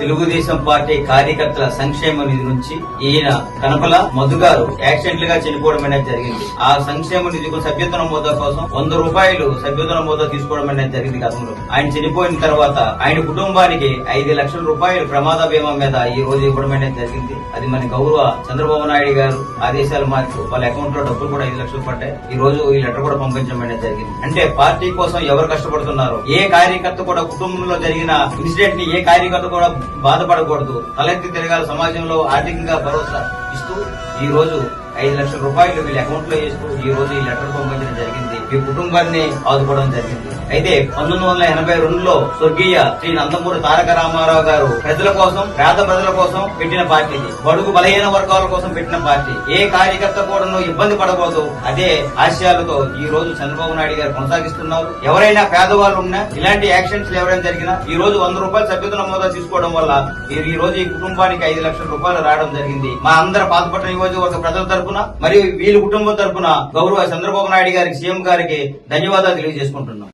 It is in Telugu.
తెలుగుదేశం పార్టీ కార్యకర్తల సంక్షేమ నిధి నుంచి ఈయన కనపల మధుగారు యాక్సిడెంట్గా చనిపోవడం అనేది జరిగింది. ఆ సంక్షేమ నిధికి సభ్యత నమోదా కోసం వంద రూపాయలు సభ్యత నమోదా తీసుకోవడం అనేది జరిగింది గతంలో. ఆయన చనిపోయిన తర్వాత ఆయన కుటుంబానికి ఐదు లక్షల రూపాయలు ప్రమాద బీమా మీద ఈ రోజు ఇవ్వడం అనేది జరిగింది. అది మన గౌరవ చంద్రబాబు నాయుడు గారు ఆదేశాల మార్పు వాళ్ళ అకౌంట్లో డబ్బులు కూడా ఐదు లక్షలు పడ్డాయి. ఈ రోజు ఈ లెటర్ కూడా పంపించడం అనేది జరిగింది. అంటే పార్టీ కోసం ఎవరు కష్టపడుతున్నారు ఏ కార్యకర్త కూడా కుటుంబంలో జరిగిన ఇన్సిడెంట్ని ఏ కార్యకర్త కూడా బాధపడకూడదు. తలెత్తి తిరగాలి. సమాజంలో ఆర్థికంగా భరోసా ఇస్తూ ఈ రోజు ఐదు లక్షల రూపాయలు వీళ్ళ అకౌంట్లో వేస్తూ ఈ రోజు ఈ లెటర్ పంపించడం జరిగింది. ఈ కుటుంబాన్ని ఆదుకోవడం జరిగింది. అయితే పంతొమ్మిది వందల ఎనభై రెండులో స్వర్గీయ శ్రీ నందమూరి తారక రామారావు గారు ప్రజల కోసం పేద ప్రజల కోసం పెట్టిన పార్టీ. బడుగు బలహీన వర్గాల కోసం పెట్టిన పార్టీ. ఏ కార్యకర్త కూడా ఇబ్బంది పడకూడదు. అదే ఆశయాలతో ఈ రోజు చంద్రబాబు నాయుడు గారు కొనసాగిస్తున్నారు. ఎవరైనా పేదవాళ్ళు ఉన్నా ఇలాంటి యాక్షన్స్ ఎవరైనా జరిగినా ఈ రోజు వంద రూపాయలు సభ్యత నమోదు తీసుకోవడం వల్ల ఈ- ఈ రోజు ఈ కుటుంబానికి ఐదు లక్షల రూపాయలు రావడం జరిగింది. మా అందరి పాతపట్ల నియోజకవర్గ ప్రజల తరఫున మరియు వీళ్ళ కుటుంబం తరఫున గౌరవ చంద్రబాబు నాయుడు గారికి సీఎం గారికి ధన్యవాదాలు తెలియజేసుకుంటున్నాం.